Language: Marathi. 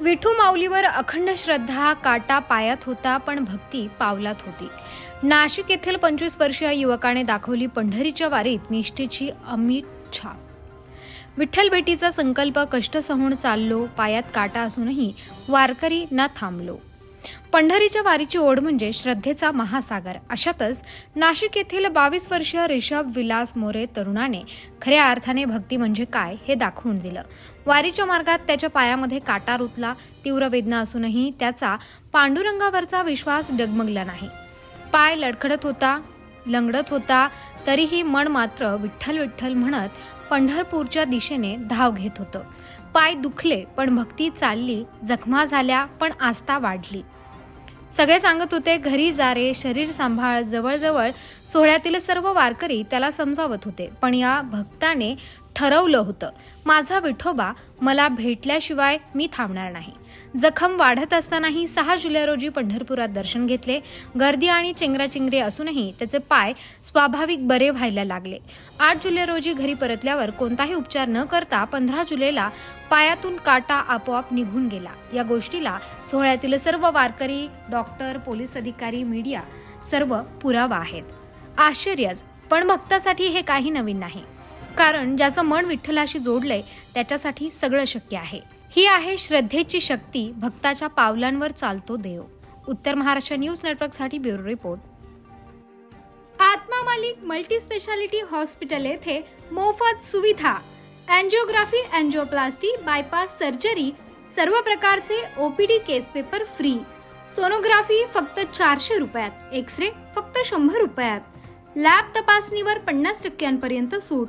विठू माऊलीवर अखंड श्रद्धा काटा पायात होता पण भक्ती पावलात होती. नाशिक येथील पंचवीस वर्षीय युवकाने दाखवली पंढरीच्या वारीत निष्ठेची अमित छाप. विठ्ठल भेटीचा संकल्प कष्ट सहून चाललो पायात काटा असूनही वारकरी ना थांबलो. पंढरीच्या वारीची ओढ म्हणजे श्रद्धेचा महासागर. अशातच नाशिक येथील बावीस वर्षीय रिषभ विलास मोरे तरुणाने खऱ्या अर्थाने भक्ती म्हणजे काय हे दाखवून दिलं. वारीच्या मार्गात त्याच्या पायामध्ये काटा रुतला तीव्र वेदना असूनही त्याचा पांडुरंगावरचा विश्वास डगमगला नाही. पाय लडखडत होता लंगडत होता तरीही मन मात्र विठ्ठल विठ्ठल म्हणत पंढरपूरच्या दिशेने धाव घेत होतं. पाय दुखले पण भक्ती चालली जखमा झाल्या पण आस्था वाढली. सगळे सांगत होते घरी जा रे शरीर सांभाळ जवळजवळ सोहळ्यातील सर्व वारकरी त्याला समजावत होते. पण या भक्ताने ठरवलं होतं. माझा विठोबा मला भेटल्याशिवाय मी थांबणार नाही. जखम वाढत असतानाही सहा जुलै रोजी पंढरपुरात दर्शन घेतले. गर्दी आणि चेंगराचेंगरी असूनही त्याचे पाय स्वाभाविक बरे व्हायला लागले. आठ जुलै रोजी घरी परतल्यावर कोणताही उपचार न करता पंधरा जुलैला पायातून काटा आपोआप निघून गेला. या गोष्टीला सोहळ्यातील सर्व वारकरी डॉक्टर पोलीस अधिकारी मीडिया सर्व पुरावा आहेत. आश्चर्यच! पण भक्तासाठी हे काही नवीन नाही. कारण ज्याचं मन विठ्ठलाशी जोडलंय त्याच्यासाठी सगळं शक्य आहे. ही आहे श्रद्धेची शक्ती भक्ताच्या पावलांवर चालतो देव. उत्तर महाराष्ट्र न्यूज नेटवर्कसाठी bureau report. Atma Malik multi speciality hospital येथे मोफत सुविधा. अँजिओग्राफी अँजिओप्लास्टी बायपास सर्जरी सर्व प्रकारचे OPD case paper free. Sonography फक्त चारशे रुपयात एक्स रे फक्त शंभर रुपयात. लॅब तपासणीवर पन्नास टक्क्यांपर्यंत सूट.